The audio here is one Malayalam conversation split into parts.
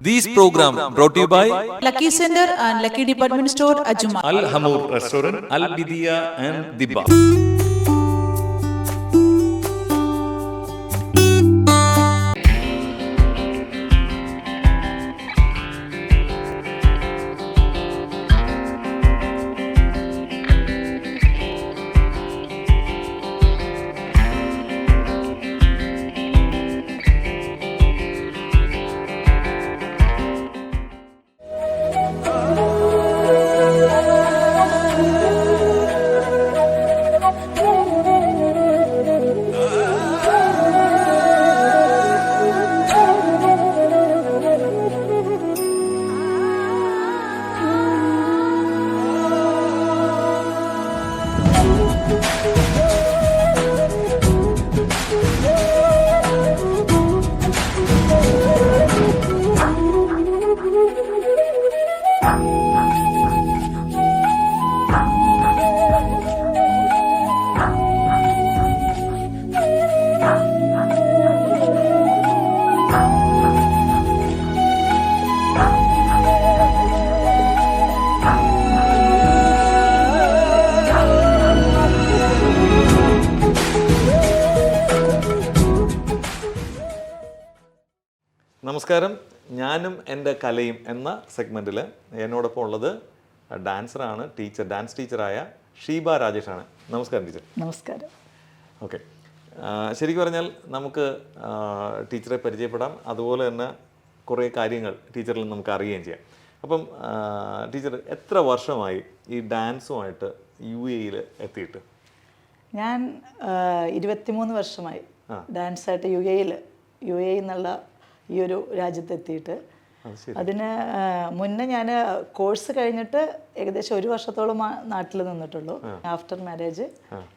These program brought to you by Lucky Center and Lucky Department Store, Ajuma. Al Hamour Restaurant, Al Bidia and Dibba. നമസ്കാരം. ഞാനും എന്റെ കലയും എന്ന സെഗ്മെന്റിൽ എന്നോടൊപ്പം ഉള്ളത് ഡാൻസറാണ് ടീച്ചർ ഡാൻസ് ടീച്ചറായ ഷീബ രാജേഷാണ് നമസ്കാരം ടീച്ചർ നമസ്കാരം. ഓക്കെ ശരിക്കും പറഞ്ഞാൽ നമുക്ക് ടീച്ചറെ പരിചയപ്പെടാം. അതുപോലെ തന്നെ കുറേ കാര്യങ്ങൾ ടീച്ചറിൽ നിന്ന് നമുക്ക് അറിയുകയും ചെയ്യാം. അപ്പം ടീച്ചർ എത്ര വർഷമായി ഈ ഡാൻസുമായിട്ട് യു എയിൽ എത്തിയിട്ട്? ഞാൻ ഇരുപത്തിമൂന്ന് വർഷമായി ഡാൻസായിട്ട് യു എയിൽ യു എ എന്നുള്ള ഈ ഒരു രാജ്യത്തെത്തിയിട്ട്. അത് അതിന് മുന്നേ ഞാൻ കോഴ്സ് കഴിഞ്ഞിട്ട് ഏകദേശം ഒരു വർഷത്തോളം നാട്ടിൽ നിന്നിട്ടുള്ളൂ. ആഫ്റ്റർ മാരേജ്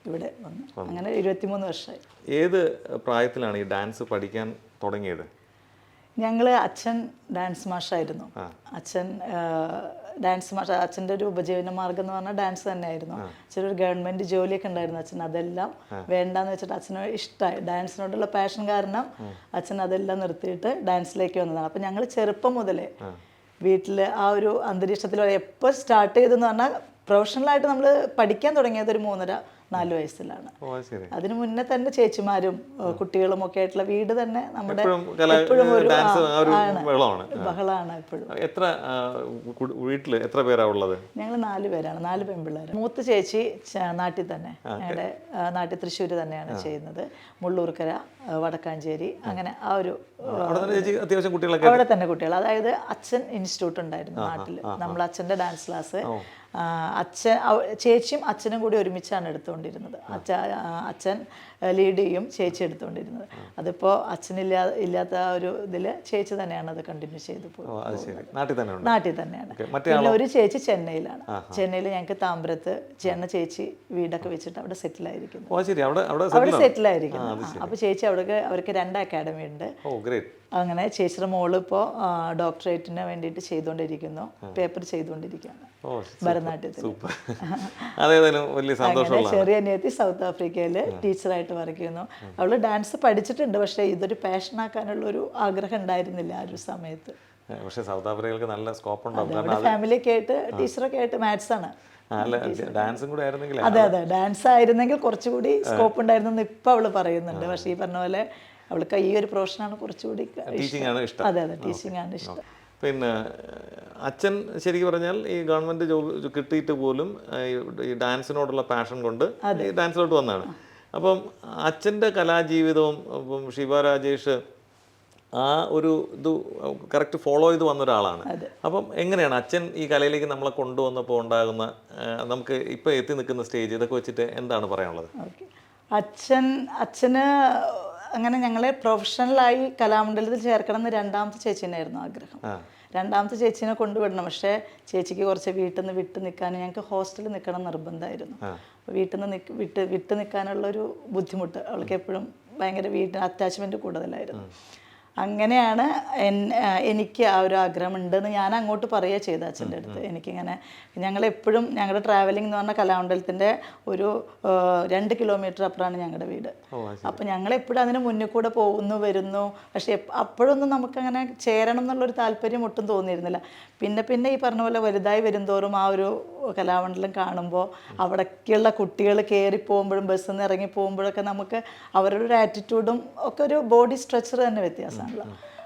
ഇവിടെ വന്നു. അങ്ങനെ ഇരുപത്തിമൂന്ന് വർഷമായി ഏത് പ്രായത്തിലാണ് ഈ ഡാൻസ് പഠിക്കാൻ തുടങ്ങിയത്? ഞങ്ങൾ അച്ഛൻ ഡാൻസ് മാഷായിരുന്നു. അച്ഛൻ ഡാൻസ് മാഷ അച്ഛന്റെ ഒരു ഉപജീവന മാർഗം എന്ന് പറഞ്ഞാൽ ഡാൻസ് തന്നെയായിരുന്നു. അച്ഛൻ ഒരു ഗവൺമെന്റ് ജോലിയൊക്കെ ഉണ്ടായിരുന്നു അച്ഛൻ. അതെല്ലാം വേണ്ടാന്ന് വെച്ചിട്ട് അച്ഛന് ഇഷ്ടമായി ഡാൻസിനോടുള്ള പാഷൻ കാരണം അച്ഛൻ അതെല്ലാം നിർത്തിയിട്ട് ഡാൻസിലേക്ക് വന്നതാണ്. അപ്പം ഞങ്ങൾ ചെറുപ്പം മുതലേ വീട്ടിൽ ആ ഒരു അന്തരീക്ഷത്തിൽ എപ്പോൾ സ്റ്റാർട്ട് ചെയ്തെന്ന് പറഞ്ഞാൽ പ്രൊഫഷണലായിട്ട് നമ്മൾ പഠിക്കാൻ തുടങ്ങിയത് ഒരു മൂന്നര നാല് വയസ്സിലാണ്. അതിനു മുന്നേ തന്നെ ചേച്ചിമാരും കുട്ടികളും ഒക്കെ ആയിട്ടുള്ള വീട് തന്നെ നമ്മുടെ എപ്പോഴും ഒരു. ബഹളമാണ്. ബഹളാണ് എപ്പോഴും. എത്ര വീട്ടിൽ എത്ര പേരാ ഉള്ളത്? ഞങ്ങൾ നാല് പേരാണ് നാല് പെൺപിള്ളേർ മൂത്ത ചേച്ചി നാട്ടിൽ തന്നെ. ഞങ്ങളുടെ നാട്ടിൽ തൃശ്ശൂർ തന്നെയാണ് ചെയ്യുന്നത്. മുള്ളൂർക്കര വടക്കാഞ്ചേരി അങ്ങനെ ആ ഒരു അവിടെ തന്നെ ചേച്ചി അത്യാവശ്യം കുട്ടികളൊക്കെ അവിടെ തന്നെ കുട്ടികൾ. അതായത് അച്ഛൻ ഇൻസ്റ്റിറ്റ്യൂട്ട് ഉണ്ടായിരുന്നു നാട്ടിൽ നമ്മൾ അച്ഛന്റെ ഡാൻസ് ക്ലാസ്. അച്ഛൻ ചേച്ചിയും അച്ഛനും കൂടി ഒരുമിച്ചാണ് എടുത്തുകൊണ്ടിരുന്നത്. അച്ഛ അച്ഛൻ ലീഡ് ചെയ്യും ചേച്ചി എടുത്തുകൊണ്ടിരുന്നത്. അതിപ്പോൾ അച്ഛനില്ലാ ഇല്ലാത്ത ഒരു ഇതിൽ ചേച്ചി തന്നെയാണ് അത് കണ്ടിന്യൂ ചെയ്തു പോകുന്നത് ശരി. നാട്ടിൽ തന്നെയാണ്. പിന്നെ ഒരു ചേച്ചി ചെന്നൈയിലാണ്. ചെന്നൈയിൽ ഞങ്ങൾക്ക് താമ്പരത്ത് ചെന്ന ചേച്ചി വീടൊക്കെ വെച്ചിട്ട് അവിടെ സെറ്റിൽ ആയിരിക്കും ഓ ശരി. അവിടെ ആയിരിക്കും അപ്പോൾ ചേച്ചി അവിടെ അവർക്ക് രണ്ട് അക്കാഡമി ഉണ്ട്. അങ്ങനെ ചേച്ചിയുടെ മോൾ ഇപ്പോൾ ഡോക്ടറേറ്റിന് വേണ്ടിയിട്ട് ചെയ്തുകൊണ്ടിരിക്കുന്നു പേപ്പർ ചെയ്തുകൊണ്ടിരിക്കുകയാണ് ഭരതനാട്യത്തിൽ അങ്ങനെ ചെറിയ അനിയത്തി സൗത്ത് ആഫ്രിക്കയിൽ ടീച്ചറായിട്ട് വർക്ക് ചെയ്യുന്നു. അവൾ ഡാൻസ് പഠിച്ചിട്ടുണ്ട്. പക്ഷേ ഇതൊരു പാഷനാക്കാനുള്ള ഒരു ആഗ്രഹം ഉണ്ടായിരുന്നില്ല ആ ഒരു സമയത്ത്. പക്ഷേ സൗത്ത് ആഫ്രിക്കയിലേക്ക് നല്ല സ്കോപ്പ് ഉണ്ടാവും. ഫാമിലിയൊക്കെ ആയിട്ട് ടീച്ചറൊക്കെ ആയിട്ട് മാത്സ് ആണ്. ഡാൻസും കൂടെ ആയിരുന്നെങ്കിൽ അതെ അതെ. ഡാൻസ് ആയിരുന്നെങ്കിൽ കുറച്ചുകൂടി സ്കോപ്പ് ഉണ്ടായിരുന്നെന്ന് ഇപ്പൊ അവൾ പറയുന്നുണ്ട്. പക്ഷേ ഈ പറഞ്ഞ പോലെ അവൾക്ക് ഈ ഒരു പ്രൊഫഷനാണ് കുറച്ചുകൂടി ടീച്ചിങ് ആണ് ഇഷ്ടം. അതെ അതെ ടീച്ചിങ് ആണ് ഇഷ്ടം. പിന്നെ അച്ഛൻ ശരിക്കും പറഞ്ഞാൽ ഈ ഗവൺമെന്റ് ജോബ് കിട്ടിയിട്ട് പോലും ഈ- ഡാൻസിനോടുള്ള പാഷൻ കൊണ്ട് ഡാൻസിലോട്ട് വന്നതാണ് അപ്പം അച്ഛന്റെ കലാജീവിതവും അപ്പം ശിവ രാജേഷ് ആ ഒരു ഇത് കറക്റ്റ് ഫോളോ ചെയ്ത് വന്ന ഒരാളാണ്. അപ്പം എങ്ങനെയാണ് അച്ഛൻ ഈ കലയിലേക്ക് നമ്മളെ കൊണ്ടുവന്നപ്പോൾ ഉണ്ടാകുന്ന നമുക്ക് ഇപ്പോൾ എത്തി നിൽക്കുന്ന സ്റ്റേജ് ഇതൊക്കെ വെച്ചിട്ട് എന്താണ് പറയാനുള്ളത്? അച്ഛൻ അച്ഛന് അങ്ങനെ ഞങ്ങളെ പ്രൊഫഷണലായി കലാമണ്ഡലത്തിൽ ചേർക്കണം എന്ന് രണ്ടാമത്തെ ചേച്ചീനായിരുന്നു ആഗ്രഹം. രണ്ടാമത്തെ ചേച്ചീനെ കൊണ്ടുവിടണം. പക്ഷേ ചേച്ചിക്ക് കുറച്ച് വീട്ടിൽ നിന്ന് വിട്ട് നിൽക്കാൻ ഞങ്ങൾക്ക് ഹോസ്റ്റലിൽ നിൽക്കണം നിർബന്ധമായിരുന്നു. വീട്ടിൽ നിന്ന് വിട്ട് വിട്ട് നിൽക്കാനുള്ളൊരു ബുദ്ധിമുട്ട് അവൾക്ക് എപ്പോഴും ഭയങ്കര വീട്ടിന് അറ്റാച്ച്മെന്റ് കൂടുതലായിരുന്നു. അങ്ങനെയാണ് എൻ- എനിക്ക് ആ ഒരു ആഗ്രഹം ഉണ്ടെന്ന് ഞാൻ അങ്ങോട്ട് പറയുക ചെയ്ത അച്ഛന്റെ അടുത്ത്. എനിക്കിങ്ങനെ ഞങ്ങൾ എപ്പോഴും ഞങ്ങളുടെ ട്രാവലിംഗ് എന്ന് പറഞ്ഞ കലാമണ്ഡലത്തിന്റെ ഒരു രണ്ട് കിലോമീറ്റർ അപ്പുറമാണ് ഞങ്ങളുടെ വീട്. അപ്പോൾ ഞങ്ങൾ എപ്പോഴും അതിന് മുന്നിൽ കൂടെ പോകുന്നു വരുന്നു. പക്ഷേ അപ്പോഴൊന്നും നമുക്കങ്ങനെ ചേരണം എന്നുള്ളൊരു താല്പര്യം ഒട്ടും തോന്നിയിരുന്നില്ല. പിന്നെ പിന്നെ ഈ പറഞ്ഞ പോലെ വലുതായി വരുന്തോറും ആ ഒരു കലാമണ്ഡലം കാണുമ്പോൾ അവിടേക്കുള്ള കുട്ടികൾ കയറി പോകുമ്പോഴും ബസ്സിൽ നിന്ന് ഇറങ്ങി പോകുമ്പോഴൊക്കെ നമുക്ക് അവരുടെ ഒരു ആറ്റിറ്റ്യൂഡും ഒക്കെ ഒരു ബോഡി സ്ട്രക്ചർ തന്നെ വ്യത്യാസമാണല്ലോ.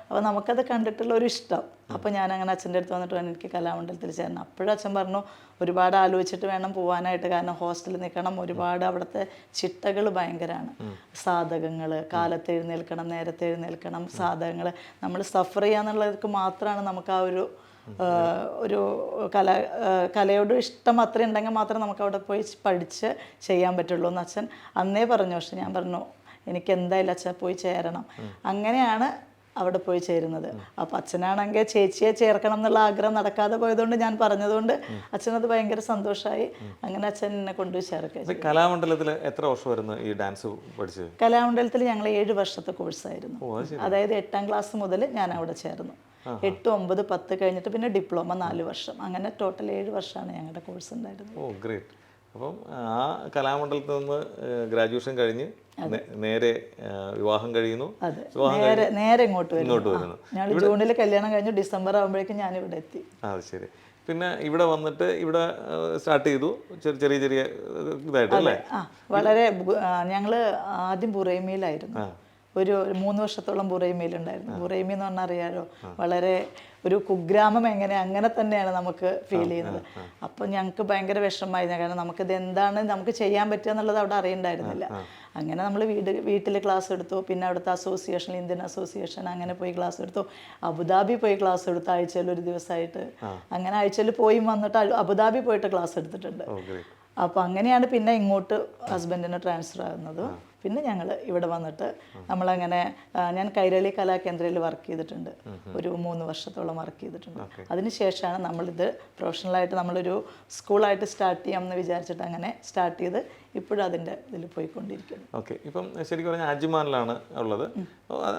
അപ്പോൾ നമുക്കത് കണ്ടിട്ടുള്ള ഒരു ഇഷ്ടം. അപ്പോൾ ഞാൻ അങ്ങനെ അച്ഛന്റെ അടുത്ത് വന്നിട്ട് വേണം എനിക്ക് കലാമണ്ഡലത്തിൽ ചേരണം. അപ്പോഴും അച്ഛൻ പറഞ്ഞു ഒരുപാട് ആലോചിച്ചിട്ട് വേണം പോകാനായിട്ട് കാരണം ഹോസ്റ്റലിൽ നിൽക്കണം. ഒരുപാട് അവിടുത്തെ ചിട്ടകൾ ഭയങ്കരമാണ് സാധകങ്ങൾ കാലത്ത് എഴുന്നേൽക്കണം നേരത്തെ എഴുന്നേൽക്കണം സാധകങ്ങൾ നമ്മൾ സഫർ ചെയ്യാന്നുള്ളവർക്ക് മാത്രമാണ് നമുക്ക് ആ ഒരു ഒരു കല കലയോട് ഇഷ്ടം അത്ര ഉണ്ടെങ്കിൽ മാത്രമേ നമുക്ക് അവിടെ പോയി പഠിച്ച് ചെയ്യാൻ പറ്റുള്ളൂ എന്ന് അച്ഛൻ അന്നേ പറഞ്ഞു. പക്ഷെ ഞാൻ പറഞ്ഞു എനിക്ക് എന്തായാലും അച്ഛൻ പോയി ചേരണം. അങ്ങനെയാണ് അവിടെ പോയി ചേരുന്നത്. അപ്പൊ അച്ഛനാണെങ്കിൽ ചേച്ചിയെ ചേർക്കണം എന്നുള്ള ആഗ്രഹം നടക്കാതെ പോയതുകൊണ്ട് ഞാൻ പറഞ്ഞതുകൊണ്ട് അച്ഛനത് ഭയങ്കര സന്തോഷമായി അങ്ങനെ അച്ഛൻ എന്നെ കൊണ്ടുപോയി ചേർക്കുക കലാമണ്ഡലത്തിൽ എത്ര വർഷം വരുന്നു ഈ ഡാൻസ് പഠിച്ചത്? കലാമണ്ഡലത്തിൽ ഞങ്ങൾ ഏഴ് വർഷത്തെ കോഴ്സായിരുന്നു അതായത് എട്ടാം ക്ലാസ് മുതൽ ഞാൻ അവിടെ ചേർന്നു. എട്ട് ഒമ്പത് പത്ത് കഴിഞ്ഞിട്ട് പിന്നെ ഡിപ്ലോമ നാല് വർഷം. അങ്ങനെ ടോട്ടൽ ഏഴ് വർഷമാണ് ഞങ്ങളുടെ കോഴ്സ് ഉണ്ടായിരുന്നത്. ഓ ഗ്രേറ്റ് അപ്പം ആ കലാമണ്ഡലത്തിൽ നിന്ന് ഗ്രാജുവേഷൻ കഴിഞ്ഞ് നേരെ വിവാഹം കഴിയുന്നു. നേരെ നേരെ ഇങ്ങോട്ട് ഇങ്ങോട്ട് വരുന്നു. ഞങ്ങൾ ജൂണിൽ കല്യാണം കഴിഞ്ഞു ഡിസംബർ ആകുമ്പോഴേക്കും ഞാൻ ഇവിടെ എത്തി അത് ശരി. പിന്നെ ഇവിടെ വന്നിട്ട് ഇവിടെ സ്റ്റാർട്ട് ചെയ്തു. ചെറിയ ചെറിയ ഇതായിട്ട് അല്ലേ? വളരെ ഞങ്ങൾ ആദ്യം ബുറൈമിയിലായിരുന്നു ഒരു മൂന്ന് വർഷത്തോളം ബുറൈമിയിലുണ്ടായിരുന്നു. ബുറൈമി എന്ന് പറഞ്ഞാൽ അറിയാലോ? വളരെ ഒരു കുഗ്രാമം എങ്ങനെ അങ്ങനെ തന്നെയാണ് നമുക്ക് ഫീൽ ചെയ്യുന്നത്. അപ്പോൾ ഞങ്ങൾക്ക് ഭയങ്കര വിഷമമായിരുന്നു. കാരണം നമുക്കിത് എന്താണ് നമുക്ക് ചെയ്യാൻ പറ്റുക എന്നുള്ളത് അവിടെ അറിയണ്ടായിരുന്നില്ല. അങ്ങനെ നമ്മൾ വീട് വീട്ടിൽ ക്ലാസ് എടുത്തു. പിന്നെ അവിടുത്തെ അസോസിയേഷൻ ഇന്ത്യൻ അസോസിയേഷൻ അങ്ങനെ പോയി ക്ലാസ് എടുത്തു. അബുദാബി പോയി ക്ലാസ് എടുത്തു. ആഴ്ചയിൽ ഒരു ദിവസമായിട്ട് അങ്ങനെ ആഴ്ചയിൽ പോയി വന്നിട്ട് അബുദാബി പോയിട്ട് ക്ലാസ് എടുത്തിട്ടുണ്ട്. അപ്പൊ അപ്പോൾ അങ്ങനെയാണ് പിന്നെ ഇങ്ങോട്ട് ഹസ്ബൻഡിന് ട്രാൻസ്ഫർ ആകുന്നത് പിന്നെ ഞങ്ങൾ ഇവിടെ വന്നിട്ട് നമ്മളങ്ങനെ ഞാൻ കൈരളി കലാകേന്ദ്രയിൽ വർക്ക് ചെയ്തിട്ടുണ്ട്. ഒരു മൂന്ന് വർഷത്തോളം വർക്ക് ചെയ്തിട്ടുണ്ട്. അതിനുശേഷമാണ് നമ്മളിത് പ്രൊഫഷണലായിട്ട് നമ്മളൊരു സ്കൂളായിട്ട് സ്റ്റാർട്ട് ചെയ്യാം എന്ന് വിചാരിച്ചിട്ട് അങ്ങനെ സ്റ്റാർട്ട് ചെയ്ത് ഇപ്പോഴും അതിന്റെ ഇതിൽ പോയിക്കൊണ്ടിരിക്കുന്നു. ഓക്കെ. ഇപ്പം ശരിക്കും പറഞ്ഞാൽ അജ്മാനിലാണ് ഉള്ളത്.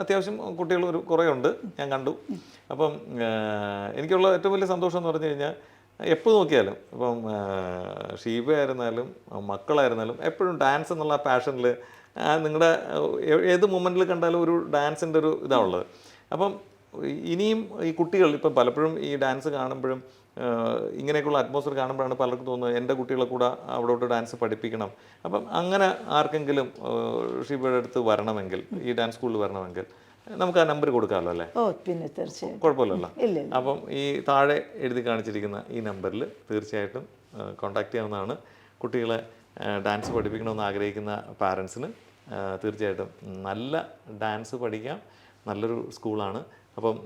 അത്യാവശ്യം കുട്ടികൾ ഒരു കുറേ ഉണ്ട് ഞാൻ കണ്ടു. അപ്പം എനിക്കുള്ള ഏറ്റവും വലിയ സന്തോഷം എന്ന് പറഞ്ഞു കഴിഞ്ഞാൽ എപ്പോൾ നോക്കിയാലും ഇപ്പം ഷീബ ആയിരുന്നാലും മക്കളായിരുന്നാലും എപ്പോഴും ഡാൻസ് എന്നുള്ള പാഷനിൽ നിങ്ങളുടെ ഏത് മൊമെന്റിൽ കണ്ടാലും ഒരു ഡാൻസിന്റെ ഒരു ഇതാണ് ഉള്ളത്. അപ്പം ഇനിയും ഈ കുട്ടികൾ ഇപ്പം പലപ്പോഴും ഈ ഡാൻസ് കാണുമ്പോഴും ഇങ്ങനെയൊക്കെയുള്ള അറ്റ്മോസ്ഫിയർ കാണുമ്പോഴാണ് പലർക്കും തോന്നുന്നത് എന്റെ കുട്ടികളെ കൂടെ അവിടോട്ട് ഡാൻസ് പഠിപ്പിക്കണം. അപ്പം അങ്ങനെ ആർക്കെങ്കിലും ഷീബയുടെ അടുത്ത് വരണമെങ്കിൽ ഈ ഡാൻസ് സ്കൂളിൽ വരണമെങ്കിൽ നമുക്ക് ആ നമ്പർ കൊടുക്കാമല്ലോ അല്ലേ? ഓ പിന്നെ തീർച്ചയായും കുഴപ്പമില്ലല്ലോ. അപ്പം ഈ താഴെ എഴുതി കാണിച്ചിരിക്കുന്ന ഈ നമ്പറിൽ തീർച്ചയായിട്ടും കോൺടാക്ട് ചെയ്യാവുന്നതാണ്. കുട്ടികളെ ഡാൻസ് പഠിപ്പിക്കണമെന്ന് ആഗ്രഹിക്കുന്ന പാരൻസിന് തീർച്ചയായിട്ടും. നല്ല ഡാൻസ് പഠിക്കാം. നല്ലൊരു സ്കൂളാണ്. അപ്പം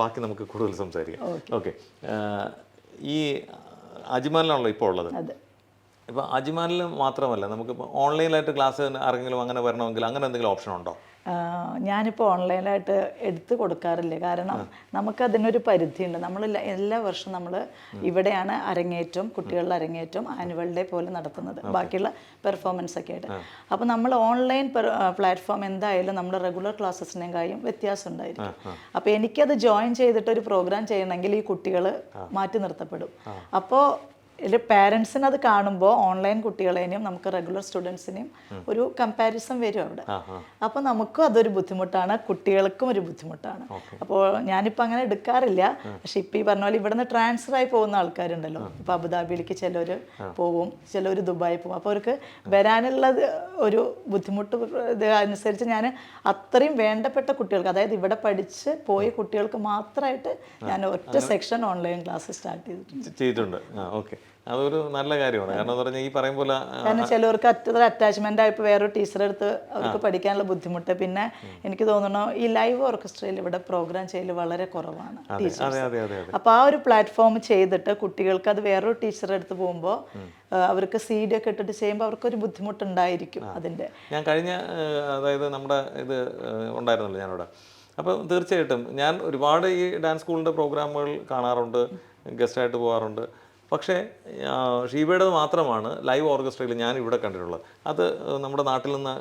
ബാക്കി നമുക്ക് കൂടുതൽ സംസാരിക്കാം. ഓക്കെ. ഈ അജ്മാലിലാണല്ലോ ഇപ്പോൾ ഉള്ളത്. ഇപ്പം അജ്മാനിൽ മാത്രമല്ല നമുക്കിപ്പോൾ ഓൺലൈനായിട്ട് ക്ലാസ് ആരെങ്കിലും അങ്ങനെ വരണമെങ്കിൽ അങ്ങനെ എന്തെങ്കിലും ഓപ്ഷൻ ഉണ്ടോ? ഞാനിപ്പോൾ ഓൺലൈനായിട്ട് എടുത്തു കൊടുക്കാറില്ല? കാരണം നമുക്കതിനൊരു പരിധിയുണ്ട്. നമ്മൾ എല്ലാ വർഷവും നമ്മൾ ഇവിടെയാണ് അരങ്ങേറ്റം കുട്ടികളുടെ അരങ്ങേറ്റം ആനുവൽ ഡേ പോലെ നടത്തുന്നത്. ബാക്കിയുള്ള പെർഫോമൻസ് ഒക്കെ ആയിട്ട്. അപ്പോൾ നമ്മൾ ഓൺലൈൻ പ്ലാറ്റ്ഫോം എന്തായാലും നമ്മുടെ റെഗുലർ ക്ലാസ്സസിനേക്കാളും വ്യത്യാസം ഉണ്ടായിരിക്കും അപ്പോൾ എനിക്കത് ജോയിൻ ചെയ്തിട്ട് ഒരു പ്രോഗ്രാം ചെയ്യണമെങ്കിൽ ഈ കുട്ടികൾ മാറ്റി നിർത്തപ്പെടും. അപ്പോൾ ഇതിൽ പാരൻസിന് അത് കാണുമ്പോൾ ഓൺലൈൻ കുട്ടികളെയും നമുക്ക് റെഗുലർ സ്റ്റുഡൻസിനെയും ഒരു കമ്പാരിസൺ വരും അവിടെ. അപ്പോൾ നമുക്കും അതൊരു ബുദ്ധിമുട്ടാണ് കുട്ടികൾക്കും ഒരു ബുദ്ധിമുട്ടാണ്. അപ്പോൾ ഞാനിപ്പോൾ അങ്ങനെ എടുക്കാറില്ല. പക്ഷെ ഇപ്പം ഈ പറഞ്ഞ പോലെ ഇവിടുന്ന് ട്രാൻസ്ഫർ ആയി പോകുന്ന ആൾക്കാരുണ്ടല്ലോ. ഇപ്പോൾ അബുദാബിയിലേക്ക് ചിലർ പോവും ചിലർ ദുബായി പോകും അപ്പോൾ അവർക്ക് വരാനുള്ളത് ഒരു ബുദ്ധിമുട്ട് ഇത് അനുസരിച്ച് ഞാൻ അത്രയും വേണ്ടപ്പെട്ട കുട്ടികൾക്ക് അതായത് ഇവിടെ പഠിച്ച് പോയ കുട്ടികൾക്ക് മാത്രമായിട്ട് ഞാൻ ഒറ്റ സെക്ഷൻ ഓൺലൈൻ ക്ലാസ് സ്റ്റാർട്ട് ചെയ്തിട്ടുണ്ട്. ചെയ്തിട്ടുണ്ട്. ആ ഓക്കെ. അതൊരു നല്ല കാര്യമാണ്. കാരണം പറഞ്ഞ പറഞ്ഞാൽ ഈ പറയും പോലെ കാരണം ചിലവർക്ക് അത്ര അറ്റാച്ച്മെന്റ് ആയപ്പോൾ വേറൊരു ടീച്ചറെ അടുത്ത് അവർക്ക് പഠിക്കാനുള്ള ബുദ്ധിമുട്ട്. പിന്നെ എനിക്ക് തോന്നുന്നു ഈ ലൈവ് ഓർക്കസ്ട്രയിൽ ഇവിടെ പ്രോഗ്രാം ചെയ്യൽ വളരെ കുറവാണ് അപ്പൊ ആ ഒരു പ്ലാറ്റ്ഫോം ചെയ്തിട്ട് കുട്ടികൾക്ക് അത് വേറൊരു ടീച്ചറെ അടുത്ത് പോകുമ്പോൾ അവർക്ക് സി ഡി ഒക്കെ ഇട്ടിട്ട് ചെയ്യുമ്പോൾ അവർക്കൊരു ബുദ്ധിമുട്ടുണ്ടായിരിക്കും അതിന്റെ. ഞാൻ കഴിഞ്ഞ അതായത് നമ്മുടെ ഇത് ഉണ്ടായിരുന്നല്ലോ ഞാനിവിടെ. അപ്പോൾ തീർച്ചയായിട്ടും ഞാൻ ഒരുപാട് ഈ ഡാൻസ് സ്കൂളിന്റെ പ്രോഗ്രാമുകൾ കാണാറുണ്ട് ഗസ്റ്റായിട്ട് പോകാറുണ്ട് പക്ഷേ ഷീബയുടെ മാത്രമാണ് ലൈവ് ഓർക്കസ്ട്രയിൽ ഞാൻ ഇവിടെ കണ്ടിട്ടുള്ളത്. അത് നമ്മുടെ നാട്ടിൽ നിന്ന്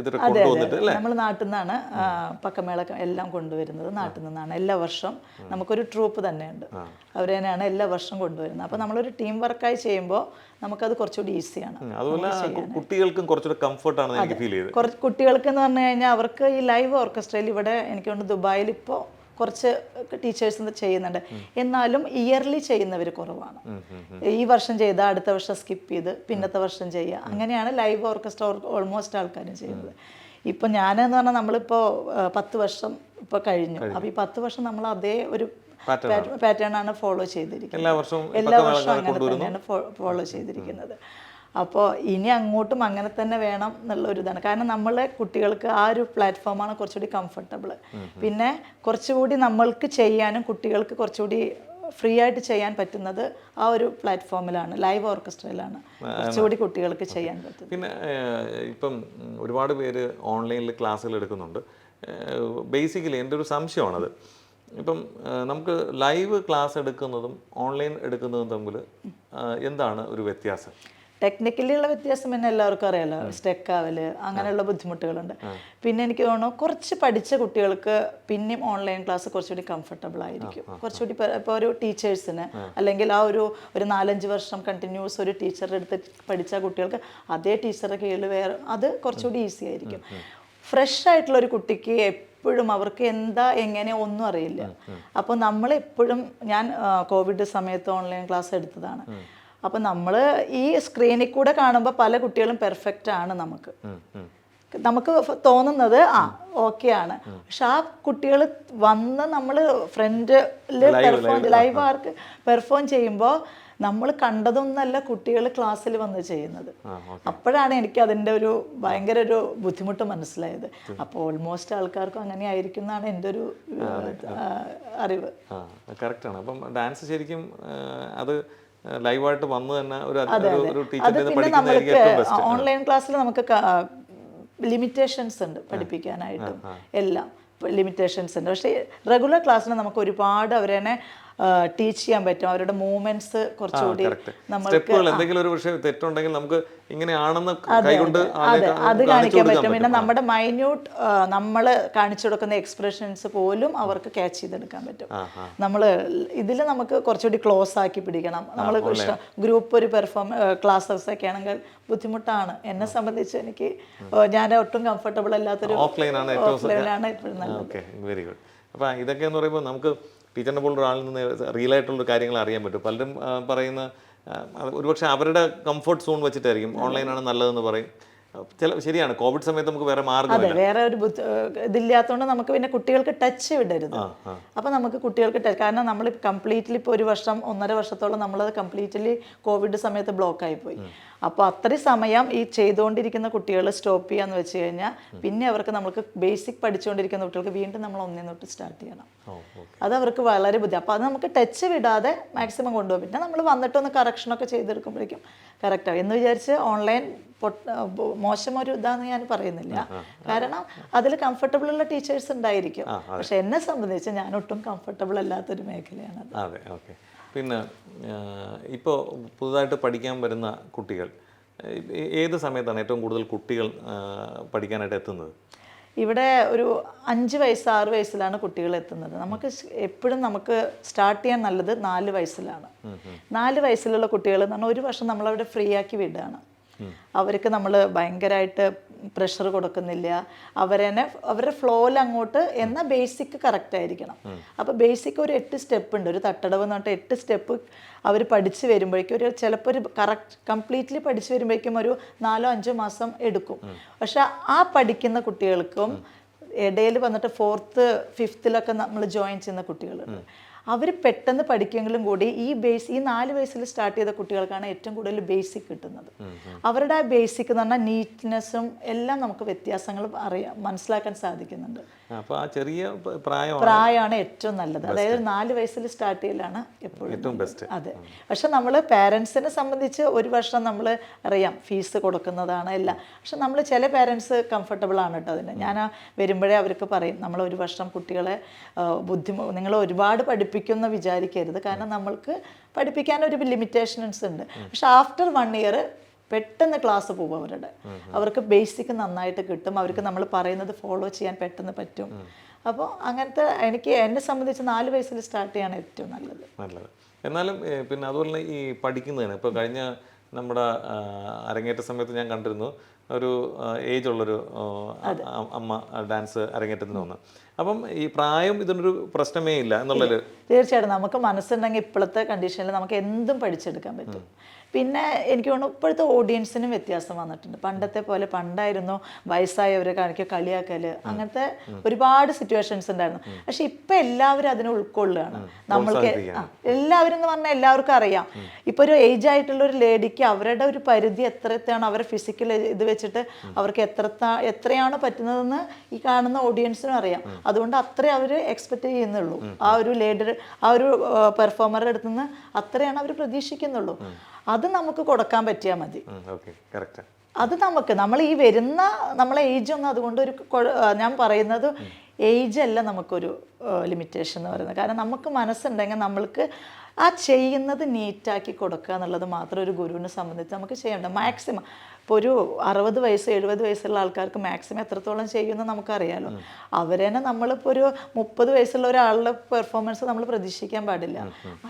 ഇതിൽ കൊണ്ടുവന്നിട്ട് അല്ലേ? നമ്മൾ നാട്ടിൽ നിന്നാണ് പക്കമേള എല്ലാം കൊണ്ടുവരുന്നത് നാട്ടിൽ നിന്നാണ്. എല്ലാ വർഷം നമുക്കൊരു ട്രൂപ്പ് തന്നെയുണ്ട്. അവർ തന്നെയാണ് എല്ലാ വർഷവും കൊണ്ടുവരുന്നത്. അപ്പോൾ നമ്മളൊരു ടീം വർക്കായി ചെയ്യുമ്പോൾ നമുക്കത് കുറച്ചുകൂടി ഈസിയാണ്. അതുപോലെ കുട്ടികൾക്കും കുറച്ചുകൂടി കംഫർട്ടാണ് എനിക്ക് ഫീൽ ചെയ്തത്. കുട്ടികൾക്ക് എന്ന് പറഞ്ഞു കഴിഞ്ഞാൽ അവർക്ക് ഈ ലൈവ് ഓർക്കസ്ട്രയിൽ ഇവിടെ എനിക്ക് തോന്നുന്നു ദുബായിൽ ഇപ്പോൾ കുറച്ച് ടീച്ചേഴ്സ് ചെയ്യുന്നുണ്ട്. എന്നാലും ഇയർലി ചെയ്യുന്നവർ കുറവാണ്. ഈ വർഷം ചെയ്ത അടുത്ത വർഷം സ്കിപ്പ് ചെയ്ത് പിന്നത്തെ വർഷം ചെയ്യുക. അങ്ങനെയാണ് ലൈവ് ഓർക്കസ്ട്ര ഓൾമോസ്റ്റ് ആൾക്കാരും ചെയ്യുന്നത്. ഇപ്പം ഞാനെന്ന് പറഞ്ഞാൽ നമ്മളിപ്പോൾ പത്ത് വർഷം ഇപ്പോൾ കഴിഞ്ഞു. അപ്പോൾ ഈ പത്ത് വർഷം നമ്മൾ അതേ ഒരു പാറ്റേൺ ആണ്. ഫോളോ ചെയ്തിരിക്കുന്നത്. എല്ലാ വർഷവും അങ്ങനെ തന്നെയാണ് ഫോളോ ചെയ്തിരിക്കുന്നത്. അപ്പോൾ ഇനി അങ്ങോട്ടും അങ്ങനെ തന്നെ വേണം എന്നുള്ള ഒരു ഇതാണ് കാരണം നമ്മളെ കുട്ടികൾക്ക് ആ ഒരു പ്ലാറ്റ്ഫോമാണ് കുറച്ചുകൂടി കംഫർട്ടബിൾ പിന്നെ കുറച്ചുകൂടി നമ്മൾക്ക് ചെയ്യാനും കുട്ടികൾക്ക് കുറച്ചുകൂടി ഫ്രീ ആയിട്ട് ചെയ്യാൻ പറ്റുന്നത് ആ ഒരു പ്ലാറ്റ്ഫോമിലാണ് ലൈവ് ഓർക്കസ്ട്രയിലാണ് കുറച്ചുകൂടി കുട്ടികൾക്ക് ചെയ്യാൻ പറ്റും പിന്നെ ഇപ്പം ഒരുപാട് പേര് ഓൺലൈനിൽ ക്ലാസ്സുകൾ എടുക്കുന്നുണ്ട്. ബേസിക്കലി എന്റെ ഒരു സംശയമാണത്? ഇപ്പം നമുക്ക് ലൈവ് ക്ലാസ് എടുക്കുന്നതും ഓൺലൈൻ എടുക്കുന്നതും തമ്മിൽ എന്താണ് ഒരു വ്യത്യാസം? ടെക്നിക്കലി ഉള്ള വ്യത്യാസം പിന്നെ എല്ലാവർക്കും അറിയാലോ. സ്റ്റെക്ക് ആവൽ അങ്ങനെയുള്ള ബുദ്ധിമുട്ടുകളുണ്ട്. പിന്നെ എനിക്ക് തോന്നുന്നു കുറച്ച് പഠിച്ച കുട്ടികൾക്ക് പിന്നെയും ഓൺലൈൻ ക്ലാസ് കുറച്ചുകൂടി കംഫർട്ടബിൾ ആയിരിക്കും. കുറച്ചുകൂടി ഇപ്പോൾ ഒരു ടീച്ചേഴ്സിന് അല്ലെങ്കിൽ ആ ഒരു ഒരു നാലഞ്ച് വർഷം കണ്ടിന്യൂസ് ഒരു ടീച്ചറുടെ അടുത്ത് പഠിച്ച കുട്ടികൾക്ക് അതേ ടീച്ചറുടെ കീഴിൽ വേറെ അത് കുറച്ചുകൂടി ഈസി ആയിരിക്കും. ഫ്രഷ് ആയിട്ടുള്ള ഒരു കുട്ടിക്ക് എപ്പോഴും അവർക്ക് എന്താ എങ്ങനെ ഒന്നും അറിയില്ല. അപ്പോൾ നമ്മൾ എപ്പോഴും ഞാൻ കോവിഡ് സമയത്ത് ഓൺലൈൻ ക്ലാസ് എടുത്തതാണ്. അപ്പം നമ്മൾ ഈ സ്ക്രീനിൽ കൂടെ കാണുമ്പോൾ പല കുട്ടികളും പെർഫെക്റ്റ് ആണ് നമുക്ക്. നമുക്ക് തോന്നുന്നത് ആ ഓക്കെ ആണ്. പക്ഷെ ആ കുട്ടികൾ വന്ന് നമ്മൾ ഫ്രണ്ടിൽ പെർഫോം ലൈവ് ആർക്ക് പെർഫോം ചെയ്യുമ്പോൾ നമ്മൾ കണ്ടതൊന്നല്ല കുട്ടികൾ ക്ലാസ്സിൽ വന്ന് ചെയ്യുന്നത്. അപ്പോഴാണ് എനിക്ക് അതിന്റെ ഒരു ഭയങ്കര ഒരു ബുദ്ധിമുട്ട് മനസ്സിലായത്. അപ്പോൾ ഓൾമോസ്റ്റ് ആൾക്കാർക്കും അങ്ങനെ ആയിരിക്കും എന്നാണ് എന്റെ ഒരു അറിവ്. ആ കറക്റ്റാണ് അപ്പം ഡാൻസ് ശരിക്കും അത് ലൈവായിട്ട് വന്ന് തന്നെ ഒരു ഒരു- ഒരു അത് ടീച്ചറിൽ പഠിക്കുന്നതായിരിക്കും ഏറ്റവും ബെസ്റ്റ് ഓൺലൈൻ ക്ലാസ്സിൽ നമുക്ക് ലിമിറ്റേഷൻസ് ഉണ്ട് പഠിപ്പിക്കാനായിട്ടും. എല്ലാം ലിമിറ്റേഷൻസ് ഉണ്ട്. പക്ഷേ റെഗുലർ ക്ലാസ്സിന് നമുക്ക് ഒരുപാട് അവരെ ടീച്ച് ചെയ്യാൻ പറ്റും. അവരുടെ മൂവ്മെന്റ്സ് കുറച്ചുകൂടി നമ്മൾക്ക് സ്റ്റെപ്പുകൾ എന്തെങ്കിലും ഒരു പക്ഷേ തെറ്റുണ്ടെങ്കിൽ നമുക്ക് ഇങ്ങനെയാണെന്ന് കൈകൊണ്ട് അതെ. അത് കാണിക്കാൻ പറ്റും. പിന്നെ നമ്മുടെ മൈന്യൂട്ട് നമ്മൾ കാണിച്ചു കൊടുക്കുന്ന എക്സ്പ്രഷൻസ് പോലും അവർക്ക് ക്യാച്ച് ചെയ്തെടുക്കാൻ പറ്റും. നമ്മൾ ഇതിൽ നമുക്ക് കുറച്ചുകൂടി ക്ലോസ് ആക്കി പിടിക്കണം. നമ്മൾ ഗ്രൂപ്പ് ഒരു പെർഫോം ക്ലാസ്സസ് ഒക്കെ ആണെങ്കിൽ ബുദ്ധിമുട്ടാണ്. എന്നെ സംബന്ധിച്ച് എനിക്ക് ഞാൻ ഒട്ടും കംഫർട്ടബിൾ അല്ലാത്തൊരു ഓഫ്ലൈനാണ് ഏറ്റവും വെരി ഗുഡ് അപ്പോൾ ഇതൊക്കെ എന്ന് പറയുമ്പോൾ നമുക്ക് ടീച്ചറിനെ പോലുള്ള ഒരാളിൽ നിന്ന് റിയൽ ആയിട്ടുള്ള കാര്യങ്ങൾ അറിയാൻ പറ്റും. പലരും പറയുന്ന ഒരുപക്ഷെ അവരുടെ കംഫർട്ട് സോൺ വെച്ചിട്ടായിരിക്കും ഓൺലൈനാണ് നല്ലതെന്ന് പറയും. ചില ശരിയാണ് കോവിഡ് സമയത്ത് നമുക്ക് വേറെ മാർഗമില്ല. വേറെ ഒരു ഇതില്ലാത്തതുകൊണ്ട് നമുക്ക് പിന്നെ കുട്ടികൾക്ക് ടച്ച് വിടരുത്. അപ്പോൾ നമുക്ക് കുട്ടികൾക്ക് ടച്ച് കാരണം നമ്മൾ കംപ്ലീറ്റ്ലി ഇപ്പോൾ ഒരു വർഷം ഒന്നര വർഷത്തോളം നമ്മളത് കംപ്ലീറ്റ്ലി കോവിഡ് സമയത്ത് ബ്ലോക്ക് ആയിപ്പോയി അപ്പോൾ അത്രയും സമയം ഈ ചെയ്തുകൊണ്ടിരിക്കുന്ന കുട്ടികൾ സ്റ്റോപ്പ് ചെയ്യാന്ന് വെച്ച് കഴിഞ്ഞാൽ പിന്നെ അവർക്ക് നമുക്ക് ബേസിക് പഠിച്ചുകൊണ്ടിരിക്കുന്ന കുട്ടികൾക്ക് വീണ്ടും നമ്മൾ ഒന്നേ തൊട്ട് സ്റ്റാർട്ട് ചെയ്യണം. അത് അവർക്ക് വളരെ ബുദ്ധി അപ്പോൾ അത് നമുക്ക് ടച്ച് വിടാതെ മാക്സിമം കൊണ്ടുപോകും. പിന്നെ നമ്മൾ വന്നിട്ടൊന്ന് കറക്ഷനൊക്കെ ചെയ്തെടുക്കുമ്പോഴേക്കും കറക്റ്റാവും എന്ന് വിചാരിച്ച് ഓൺലൈൻ മോശമൊരു ഇതാന്ന് ഞാൻ പറയുന്നില്ല. കാരണം അതിൽ കംഫർട്ടബിൾ ഉള്ള ടീച്ചേഴ്സ് ഉണ്ടായിരിക്കും. പക്ഷെ എന്നെ സംബന്ധിച്ച് ഞാൻ ഒട്ടും കംഫർട്ടബിൾ അല്ലാത്തൊരു മേഖലയാണ് അതെ ഓക്കെ. പിന്നെ ഇപ്പോൾ പുതുതായിട്ട് പഠിക്കാൻ വരുന്ന കുട്ടികൾ ഏത് സമയത്താണ് ഏറ്റവും കൂടുതൽ കുട്ടികൾ പഠിക്കാനായിട്ട് എത്തുന്നത്? ഇവിടെ ഒരു അഞ്ച് വയസ്സ് ആറ് വയസ്സിലാണ് കുട്ടികൾ എത്തുന്നത്. നമുക്ക് എപ്പോഴും നമുക്ക് സ്റ്റാർട്ട് ചെയ്യാൻ നല്ലത് നാല് വയസ്സിലാണ്. നാല് വയസ്സിലുള്ള കുട്ടികൾ എന്ന് പറഞ്ഞാൽ ഒരു വർഷം നമ്മളവിടെ ഫ്രീ ആക്കി വിടുകയാണ് അവർക്ക് നമ്മൾ ഭയങ്കരമായിട്ട് പ്രഷർ കൊടുക്കുന്നില്ല. അവരെന്നെ അവരുടെ ഫ്ലോയിൽ അങ്ങോട്ട് എന്നാൽ ബേസിക് കറക്റ്റ് ആയിരിക്കണം. അപ്പോൾ ബേസിക് ഒരു എട്ട് സ്റ്റെപ്പ് ഉണ്ട്. ഒരു തട്ടടവ് എന്ന് പറഞ്ഞിട്ട് എട്ട് സ്റ്റെപ്പ് അവർ പഠിച്ചു വരുമ്പോഴേക്കും ഒരു ചിലപ്പോൾ ഒരു കറക്റ്റ് കംപ്ലീറ്റ്ലി പഠിച്ചു വരുമ്പോഴേക്കും ഒരു നാലോ അഞ്ചോ മാസം എടുക്കും. പക്ഷേ ആ പഠിക്കുന്ന കുട്ടികൾക്കും ഇടയിൽ വന്നിട്ട് ഫോർത്ത് ഫിഫ്ത്തിലൊക്കെ നമ്മൾ ജോയിൻ ചെയ്യുന്ന കുട്ടികളുണ്ട് അവർ പെട്ടെന്ന് പഠിക്കുമെങ്കിലും കൂടി ഈ ബേസ് ഈ നാല് വയസ്സിൽ സ്റ്റാർട്ട് ചെയ്ത കുട്ടികൾക്കാണ് ഏറ്റവും കൂടുതൽ ബേസിക് കിട്ടുന്നത്. അവരുടെ ആ ബേസിക് എന്ന് പറഞ്ഞാൽ നീറ്റ്നെസ്സും എല്ലാം നമുക്ക് വ്യത്യാസങ്ങൾ അറിയാം മനസ്സിലാക്കാൻ സാധിക്കുന്നുണ്ട്. അപ്പോൾ ആ ചെറിയ പ്രായമാണ് പ്രായമാണ് ഏറ്റവും നല്ലത്. അതായത് നാല് വയസ്സിൽ സ്റ്റാർട്ട് ചെയ്യലാണ് എപ്പോഴും. ഏറ്റവും ബെസ്റ്റ് അതെ. പക്ഷെ നമ്മൾ പാരൻസിനെ സംബന്ധിച്ച് ഒരു വർഷം നമ്മൾ അറിയാം ഫീസ് കൊടുക്കുന്നതാണ് എല്ലാം. പക്ഷെ നമ്മൾ ചില പാരൻസ് കംഫർട്ടബിൾ ആണ് കേട്ടോ അതിന്. ഞാൻ ആ വരുമ്പോഴേ അവർക്ക് പറയും നമ്മൾ ഒരു വർഷം കുട്ടികളെ ബുദ്ധിമുട്ട് നിങ്ങൾ ഒരുപാട് പഠിപ്പിക്കും പഠിപ്പിക്കുമെന്ന് വിചാരിക്കരുത്. കാരണം നമ്മൾക്ക് പഠിപ്പിക്കാൻ ഒരു ലിമിറ്റേഷൻസ് ഉണ്ട്. പക്ഷെ ആഫ്റ്റർ വൺ ഇയർ പെട്ടെന്ന് ക്ലാസ് പോകും അവരുടെ. അവർക്ക് ബേസിക് നന്നായിട്ട് കിട്ടും. അവർക്ക് നമ്മൾ പറയുന്നത് ഫോളോ ചെയ്യാൻ പെട്ടെന്ന് പറ്റും. അപ്പോൾ അങ്ങനത്തെ എനിക്ക് എന്നെ സംബന്ധിച്ച് നാല് വയസ്സിൽ സ്റ്റാർട്ട് ചെയ്യാണ് ഏറ്റവും നല്ലത്. നല്ലത്. എന്നാലും പിന്നെ അതുപോലെ തന്നെ ഈ പഠിക്കുന്നതിന് ഇപ്പോൾ കഴിഞ്ഞ നമ്മുടെ അരങ്ങേറ്റ സമയത്ത് ഞാൻ കണ്ടിരുന്നു. ഒരു ഏജ് ഉള്ളൊരു അമ്മ ഡാൻസ് അരങ്ങേറ്റത്തിന് തോന്നുന്നു അപ്പം ഈ പ്രായം ഇതിനൊരു പ്രശ്നമേ ഇല്ല എന്നുള്ളത് തീർച്ചയായിട്ടും. നമുക്ക് മനസ്സുണ്ടെങ്കിൽ ഇപ്പോഴത്തെ കണ്ടീഷനിൽ നമുക്ക് എന്തും പഠിച്ചെടുക്കാൻ പറ്റും. പിന്നെ എനിക്ക് തോന്നുന്നു ഇപ്പോഴത്തെ ഓഡിയൻസിനും വ്യത്യാസം വന്നിട്ടുണ്ട്. പണ്ടത്തെ പോലെ പണ്ടായിരുന്നു വയസ്സായവരെ കാണിക്കുക കളിയാക്കൽ അങ്ങനത്തെ ഒരുപാട് സിറ്റുവേഷൻസ് ഉണ്ടായിരുന്നു. പക്ഷെ ഇപ്പൊ എല്ലാവരും അതിനെ ഉൾക്കൊള്ളുകയാണ്. നമ്മൾക്ക് എല്ലാവരും എന്ന് പറഞ്ഞാൽ എല്ലാവർക്കും അറിയാം. ഇപ്പൊ ഒരു ഏജ് ആയിട്ടുള്ള ഒരു ലേഡിക്ക് അവരുടെ ഒരു പരിധി എത്രത്താണ് അവരുടെ ഫിസിക്കൽ ഇത് വെച്ചിട്ട് അവർക്ക് എത്ര എത്രയാണ് പറ്റുന്നതെന്ന് ഈ കാണുന്ന ഓഡിയൻസിനും അറിയാം. അതുകൊണ്ട് അത്രേ അവർ എക്സ്പെക്ട് ചെയ്യുന്നുള്ളൂ. ആ ഒരു ലേഡർ ആ ഒരു പെർഫോമറുടെ അടുത്ത് നിന്ന് അത്രയാണ് അവർ പ്രതീക്ഷിക്കുന്നുള്ളൂ. അത് നമുക്ക് കൊടുക്കാൻ പറ്റിയാൽ മതി. അത് നമുക്ക് നമ്മൾ ഈ വരുന്ന നമ്മളെ ഏജ് ഒന്നും അതുകൊണ്ട് ഒരു ഞാൻ പറയുന്നത് ഏജ് അല്ല നമുക്കൊരു ലിമിറ്റേഷൻ എന്ന് പറയുന്നത്. കാരണം നമുക്ക് മനസ്സുണ്ടെങ്കിൽ നമ്മൾക്ക് ആ ചെയ്യുന്നത് നീറ്റാക്കി കൊടുക്കുക എന്നുള്ളത് മാത്രം ഒരു ഗുരുവിനെ സംബന്ധിച്ച് നമുക്ക് ചെയ്യേണ്ട. മാക്സിമം ഇപ്പോൾ ഒരു അറുപത് വയസ്സ് എഴുപത് വയസ്സുള്ള ആൾക്കാർക്ക് മാക്സിമം എത്രത്തോളം ചെയ്യുമെന്ന് നമുക്കറിയാലോ. അവരെന്നെ നമ്മളിപ്പോൾ ഒരു മുപ്പത് വയസ്സുള്ള ഒരാളുടെ പെർഫോമൻസ് നമ്മൾ പ്രതീക്ഷിക്കാൻ പാടില്ല.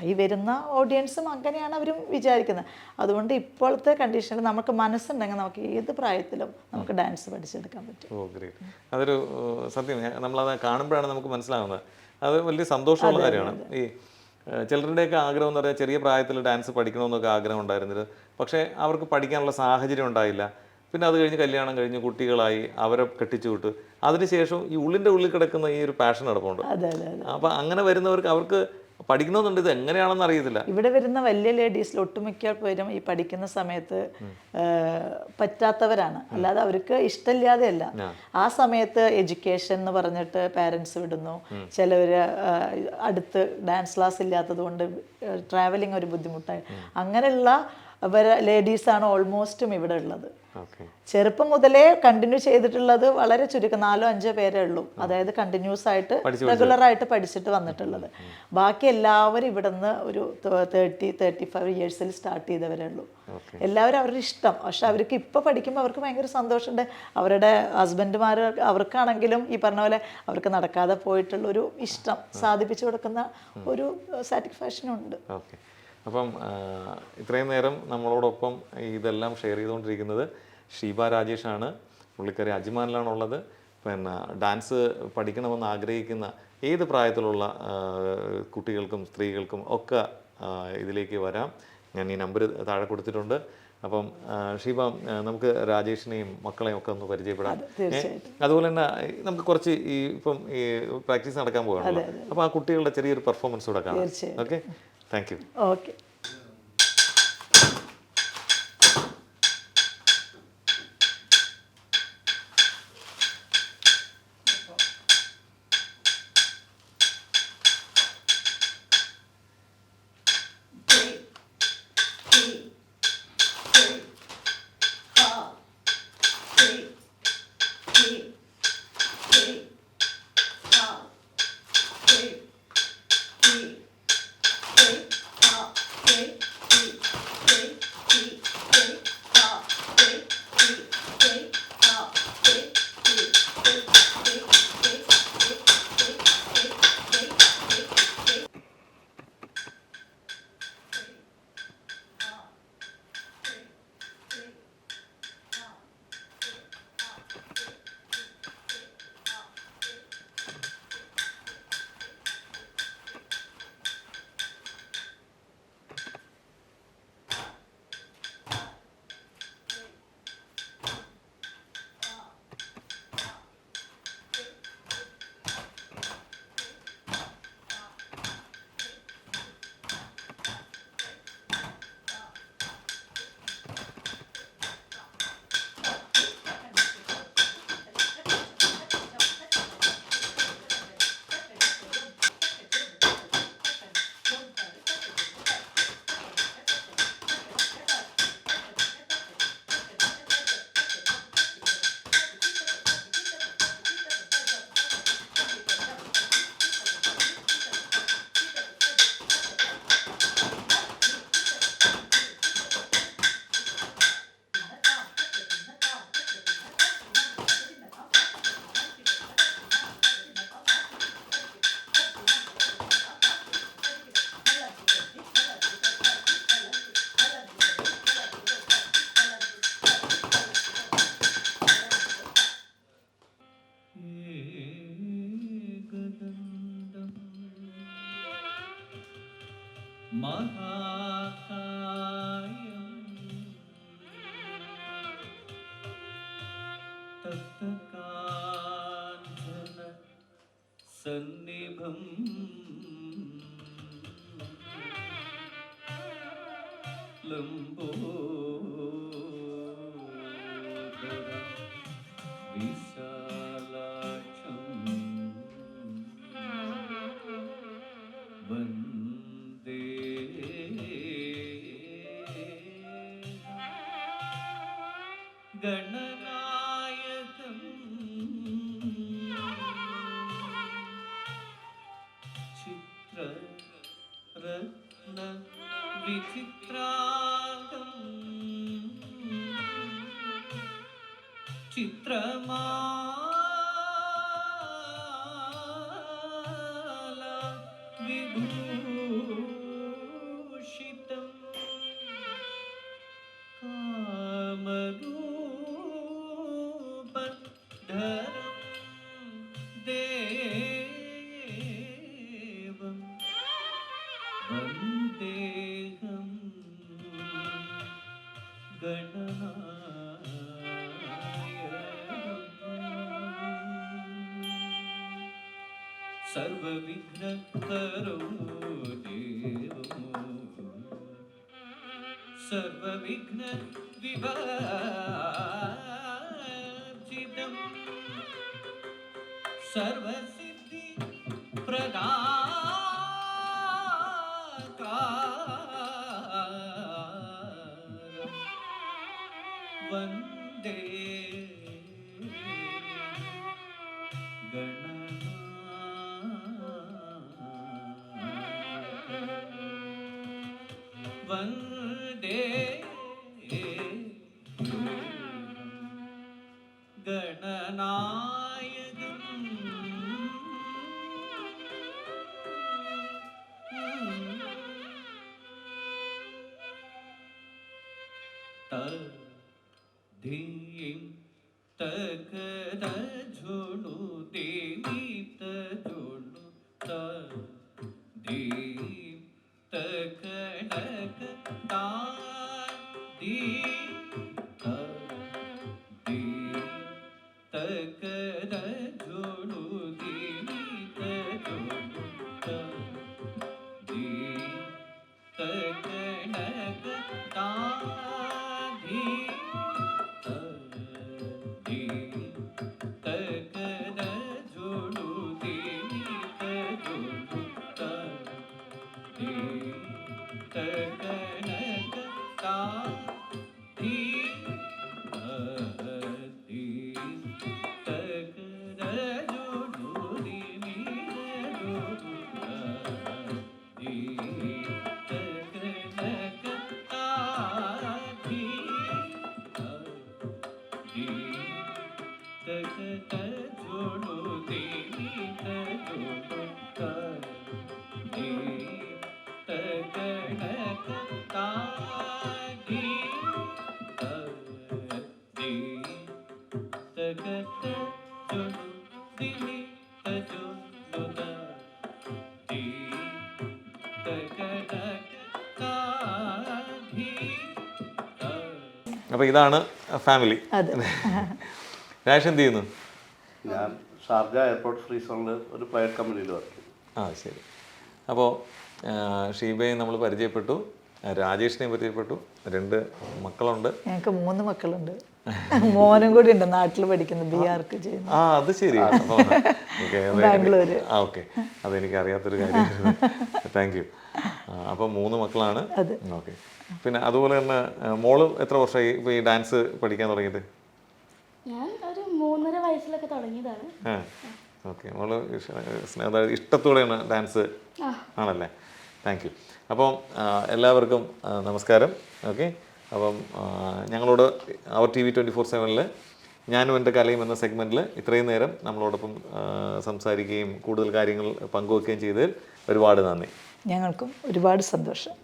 ഈ വരുന്ന ഓഡിയൻസും അങ്ങനെയാണ് അവരും വിചാരിക്കുന്നത്. അതുകൊണ്ട് ഇപ്പോഴത്തെ കണ്ടീഷനിൽ നമുക്ക് മനസ്സുണ്ടെങ്കിൽ നമുക്ക് ഏത് പ്രായത്തിലും നമുക്ക് ഡാൻസ് പഠിച്ചെടുക്കാൻ പറ്റും. Oh great. അതൊരു സത്യം. നമ്മളത് കാണുമ്പോഴാണ് നമുക്ക് മനസ്സിലാകുന്നത് അത് വലിയ സന്തോഷമുള്ള കാര്യമാണ്. ഈ ചിലരുടെയൊക്കെ ആഗ്രഹം എന്ന് പറഞ്ഞാൽ ചെറിയ പ്രായത്തിൽ ഡാൻസ് പഠിക്കണമെന്നൊക്കെ ആഗ്രഹം ഉണ്ടായിരുന്നത്. പക്ഷേ അവർക്ക് പഠിക്കാനുള്ള സാഹചര്യം ഉണ്ടായില്ല. പിന്നെ അത് കഴിഞ്ഞ് കല്യാണം കഴിഞ്ഞ് കുട്ടികളായി അവരെ കെട്ടിച്ചു വിട്ട്. അതിനുശേഷം ഈ ഉള്ളിന്റെ ഉള്ളിൽ കിടക്കുന്ന ഈ ഒരു പാഷൻ നടപ്പുണ്ട്. അപ്പം അങ്ങനെ വരുന്നവർക്ക് അവർക്ക് പഠിക്കണമെന്നുണ്ട് ഇത് എങ്ങനെയാണെന്ന് അറിയത്തില്ല. ഇവിടെ വരുന്ന വലിയ ലേഡീസിൽ ഒട്ടുമിക്ക പേരും ഈ പഠിക്കുന്ന സമയത്ത് പറ്റാത്തവരാണ്. അല്ലാതെ അവർക്ക് ഇഷ്ടമില്ലാതെയല്ല. ആ. സമയത്ത് എഡ്യൂക്കേഷൻ എന്ന് പറഞ്ഞിട്ട് പാരൻസ് വിടുന്നു. ചിലവർ അടുത്ത് ഡാൻസ് ക്ലാസ് ഇല്ലാത്തത് കൊണ്ട് ട്രാവലിംഗ് ഒരു ബുദ്ധിമുട്ടായി. അങ്ങനെയുള്ള ലേഡീസാണ് ഓൾമോസ്റ്റും ഇവിടെ ഉള്ളത്. ചെറുപ്പം മുതലേ കണ്ടിന്യൂ ചെയ്തിട്ടുള്ളത് വളരെ ചുരുക്കം നാലോ അഞ്ചോ പേരേ ഉള്ളൂ. അതായത് കണ്ടിന്യൂസ് ആയിട്ട് റെഗുലർ ആയിട്ട് പഠിച്ചിട്ട് വന്നിട്ടുള്ളത്. ബാക്കി എല്ലാവരും ഇവിടുന്ന് ഒരു തേർട്ടി തേർട്ടി ഫൈവ് ഇയേഴ്സിൽ സ്റ്റാർട്ട് ചെയ്തവരേ ഉള്ളൂ. എല്ലാവരും അവരുടെ ഇഷ്ടം. പക്ഷെ അവർക്ക് ഇപ്പോൾ പഠിക്കുമ്പോൾ അവർക്ക് ഭയങ്കര സന്തോഷമുണ്ട്. അവരുടെ ഹസ്ബൻഡുമാർ അവർക്കാണെങ്കിലും ഈ പറഞ്ഞ പോലെ അവർക്ക് നടക്കാതെ പോയിട്ടുള്ള ഒരു ഇഷ്ടം സാധിപ്പിച്ചു കൊടുക്കുന്ന ഒരു സാറ്റിസ്ഫാക്ഷനും ഉണ്ട്. അപ്പം ഇത്രയും നേരം നമ്മളോടൊപ്പം ഇതെല്ലാം ഷെയർ ചെയ്തുകൊണ്ടിരിക്കുന്നത് ഷീബ രാജേഷാണ്. പുള്ളിക്കാരി അജിമാനിലാണുള്ളത്. പിന്നെ ഡാൻസ് പഠിക്കണമെന്ന് ആഗ്രഹിക്കുന്ന ഏത് പ്രായത്തിലുള്ള കുട്ടികൾക്കും സ്ത്രീകൾക്കും ഒക്കെ ഇതിലേക്ക് വരാം. ഞാൻ ഈ നമ്പർ താഴെ കൊടുത്തിട്ടുണ്ട്. അപ്പം ഷീബ നമുക്ക് രാജേഷിനെയും മക്കളെയും ഒക്കെ ഒന്ന് പരിചയപ്പെടാം. അതുപോലെ തന്നെ നമുക്ക് കുറച്ച് ഈ ഇപ്പം ഈ പ്രാക്ടീസ് നടക്കാൻ പോകണം അപ്പോൾ ആ കുട്ടികളുടെ ചെറിയൊരു പെർഫോമൻസ് കൂടെ കാണാം. ഓക്കെ? താങ്ക് യു ഓക്കെ സന്നിഭം. ലംബോദരം Mm-hmm. സർവവിഘ്നകരോ ദേവമോ സർവവിഘ്ന വിഭാജിതം സർവസിദ്ധി പ്രദാകാരം വന്ദേ 감사합니다. রাখি അപ്പോൾ ഇതാണ് ഫാമിലി. അതെ. രാജേഷ് എന്ത് ചെയ്യുന്നു? ഞാൻ ഷാർജ എയർപോർട്ട് ഫ്രീ സോണിൽ ഒരു പ്രൈവറ്റ് കമ്പനിയിൽ വർക്ക് ആ ശരി. അപ്പോൾ ഷീബയെ നമ്മൾ പരിചയപ്പെട്ടു രാജേഷിനെ പരിചയപ്പെട്ടു രണ്ട് മക്കളുണ്ട്. ഞങ്ങൾക്ക് മൂന്ന് മക്കളുണ്ട്. മോനും കൂടി ഉണ്ട് നാട്ടിൽ പഠിക്കുന്നു ബി ആർക്ക് ചെയ്യുന്നു. ആ അത് ശരി. അപ്പോൾ ഓക്കെ ബാംഗ്ലൂര്. ആ ഓക്കെ. അതെനിക്ക് അറിയാത്തൊരു കാര്യമായിരുന്നു താങ്ക് യു അപ്പോൾ മൂന്ന് മക്കളാണ്. ഓക്കെ. പിന്നെ അതുപോലെ തന്നെ മോൾ എത്ര വർഷമായി ഇപ്പോൾ ഈ ഡാൻസ് പഠിക്കാൻ തുടങ്ങിയത് ഞാൻ ഒരു മൂന്നര വയസ്സിലൊക്കെ തുടങ്ങിയതാണ്. ഓക്കെ. മോൾ ഇഷ- ഇഷ്ടത്തോടെയാണ് ഡാൻസ് ആണല്ലേ? താങ്ക് യു അപ്പം എല്ലാവർക്കും നമസ്കാരം. ഓക്കെ? അപ്പം ഞങ്ങളോട് അവർ ടി വി ട്വന്റി ഫോർ സെവനിൽ ഞാനും എന്റെ കലയും എന്ന സെഗ്മെന്റിൽ ഇത്രയും നേരം നമ്മളോടൊപ്പം സംസാരിക്കുകയും കൂടുതൽ കാര്യങ്ങൾ പങ്കുവെക്കുകയും ചെയ്തതിൽ ഒരുപാട് നന്ദി. ഞങ്ങൾക്കും ഒരുപാട് സന്തോഷം.